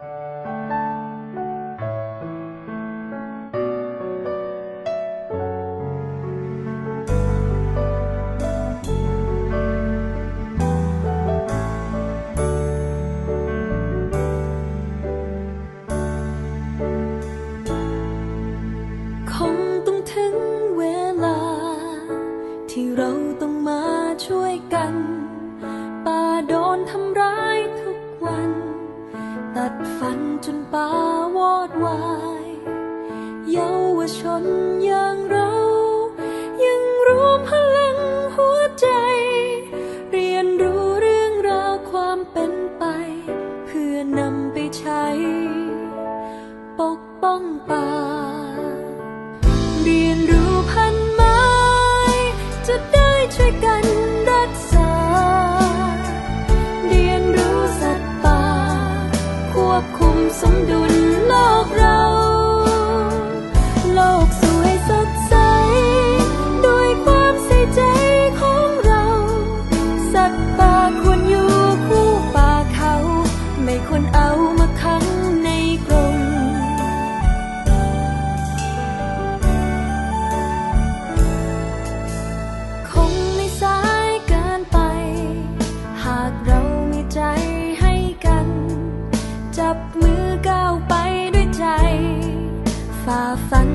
ที่เราต้องมาช่วยกัน ดฟันจนป่าวอดวายเยาวชนอย่างเรา ยังรวมพลังหัวใจ เรียนรู้เรื่องราวความเป็นไป เพื่อนำไปใช้ ปกป้องป่า จับมือก้าวไปด้วยใจ ฝ่าฟัน